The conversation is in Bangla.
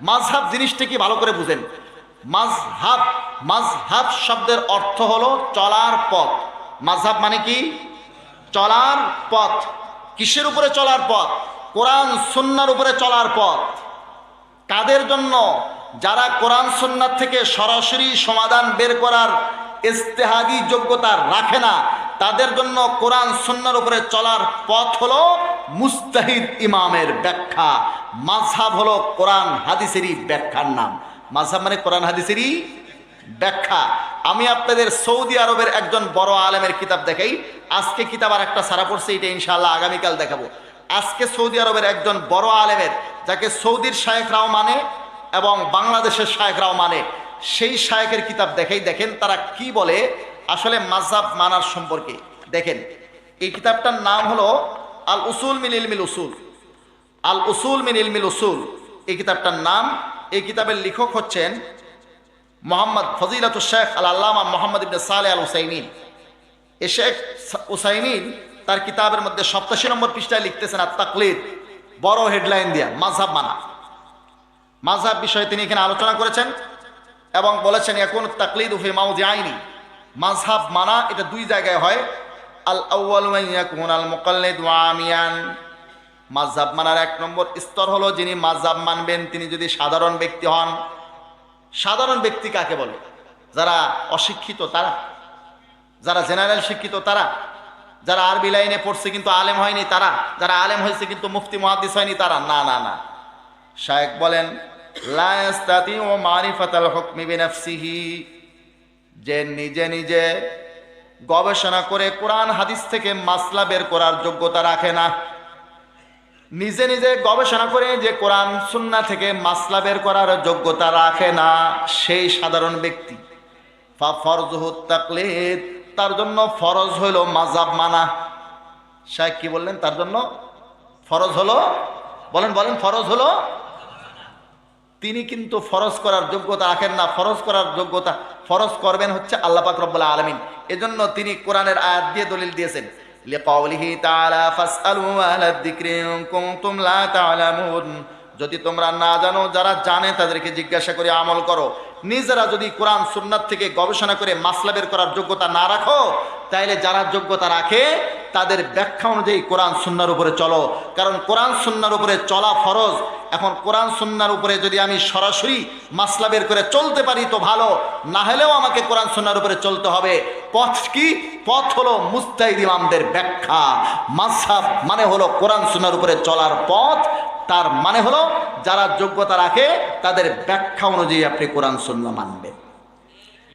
মাঝহাব জিনিসটা কি ভালো করে বুঝেন। মাঝহাব মাঝহাব শব্দের অর্থ হলো চলার পথ। মাঝহাব মানে কি? চলার পথ। কিসের উপরে চলার পথ? কোরআন সুন্নার উপরে চলার পথ। কাদের জন্য? যারা কোরআন সুন্নাত থেকে সরাসরি সমাধান বের করার ইস্তেহাদি যোগ্যতা রাখে না, তাদের জন্য কোরআন সুন্নার উপরে চলার পথ হলো মুস্তাহিদ ইমামের ব্যাখ্যা। মাঝহাব হলো কোরআন হাদিসেরই ব্যাখ্যার নাম। মাঝহাব মানে কোরআন হাদিসেরই ব্যাখ্যা। আমি আপনাদের সৌদি আরবের একজন বড় আলেমের কিতাব দেখাই। আজকে কিতাব আর একটা সারা পড়ছে, এটা ইনশাল্লাহ আগামীকাল দেখাবো। আজকে সৌদি আরবের একজন বড় আলেমের, যাকে সৌদির শায়েখরাও মানে এবং বাংলাদেশের শায়েখরাও মানে সেই শায়েকের কিতাব দেখাই। দেখেন তারা কি বলে, আসলে মাঝহাব মানার সম্পর্কে। দেখেন, এই কিতাবটার নাম হলো আল উসুল মিন ইলমিল উসুল আল উসুল মিন ইলমিল উসুল। এই কিতাবটার নাম, এই কিতাবের লেখক হচ্ছেন মোহাম্মদ ফজিলাত শেখ আল আল্লামা মোহাম্মদ ইবনে সালে আল হুসাইমিন এ শেখ হুসাইমিন তার কিতাবের মধ্যে সপ্তাশি নম্বর পৃষ্ঠায় লিখতেছেন আর তাকলিদ বড় হেডলাইন দিয়া মাঝহাব মানা। মাঝহাব বিষয়ে তিনি এখানে আলোচনা করেছেন এবং বলেছেন এখন তাকলিদ উফে মাউজি আইনি মাঝহাব মানা, এটা দুই জায়গায় হয়। আল ইয়াকুন আল মুকাল্লিদ ওয়া আমিয়ান। মাঝহাব মানার এক নম্বর স্তর হলো যিনি মাঝহাব মানবেন, তিনি যদি সাধারণ ব্যক্তি হন, সাধারণ ব্যক্তি কাকে বলে? যারা অশিক্ষিত তারা, যারা জেনারেল শিক্ষিত তারা, যারা আরবি লাইনে পড়ছে কিন্তু আলেম হয়নি তারা, যারা আলেম হয়েছে কিন্তু মুফতি মহাদিস হয়নি তারা, না না না। শায়েক বলেন যে নিজে নিজে গবেষণা করে কোরআন, হাদিস থেকে মাসলা বের করার যোগ্যতা রাখে না। নিজে নিজে গবেষণা করে যে কোরআন সুন্না থেকে মাসলা বের করার যোগ্যতা রাখে না সেই সাধারণ ব্যক্তি। তার জন্য ফরজ হইল মাজাব মানা। শাহেক কি বললেন? তার জন্য ফরজ হলো, বলেন বলেন, ফরজ হলো? তিনি কিন্তু ফরজ করার যোগ্যতা রাখেন না। ফরজ করার যোগ্যতা, ফরজ করবেন হচ্ছে আল্লাহ পাক আলামিন। এজন্য তিনি কোরআনের আয়াত দিয়ে দলিল দিয়েছেন। লিকাউলিহি তাআলা ফাসআলু আহলা যিকরি ইন কুনতুম যদি তোমরা না জানো, যারা জানে তাদেরকে জিজ্ঞাসা করে আমল করো। নিজেরা যদি কোরআন, সুন্নাত থেকে গবেষণা করে মাসলা বের করার যোগ্যতা না রাখো, তাইলে যারা যোগ্যতা রাখে, তাদের ব্যাখ্যা অনুযায়ী কোরআন, সুন্নার উপরে চলো। কারণ কোরআন, সুন্নার উপরে চলা ফরজ। এখন কোরআন, সুন্নার উপরে যদি আমি সরাসরি মাসলা বের করে চলতে পারি তো ভালো। না হলেও আমাকে কোরআন, সুন্নার উপরে চলতে হবে। পথ কি? পথ হলো মুস্তাহিদ ইমামদের ব্যাখ্যা। মাসাব মানে হলো কোরআন সুনার উপরে চলার পথ। তার মানে হলো যারা যোগ্যতা রাখে, তাদের ব্যাখ্যা অনুযায়ী আপনি কোরআন সুন্না মানবেন।